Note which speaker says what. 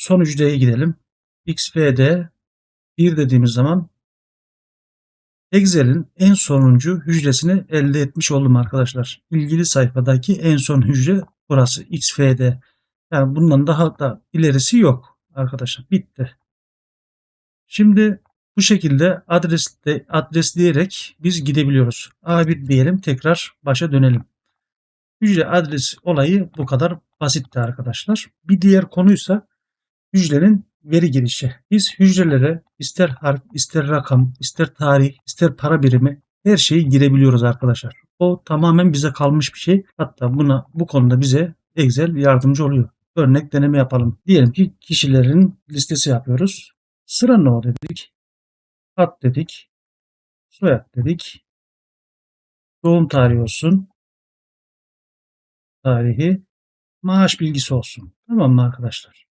Speaker 1: son hücreye gidelim. XFD 1 dediğimiz zaman Excel'in en sonuncu hücresini elde etmiş oldum arkadaşlar. İlgili sayfadaki en son hücre burası XFD. Yani bundan daha da ilerisi yok arkadaşlar. Bitti. Şimdi bu şekilde adresle, adresleyerek biz gidebiliyoruz. A1 diyelim tekrar başa dönelim. Hücre adres olayı bu kadar basitti arkadaşlar. Bir diğer konuysa hücrenin veri girişi. Biz hücrelere ister harf, ister rakam, ister tarih, ister para birimi her şeyi girebiliyoruz arkadaşlar. O tamamen bize kalmış bir şey. Hatta buna bu konuda bize Excel yardımcı oluyor. Örnek deneme yapalım. Diyelim ki kişilerin listesi yapıyoruz. Sıra no dedik. Ad dedik. Soyad dedik. Doğum tarihi olsun. Tarihi. Maaş bilgisi olsun. Tamam mı arkadaşlar?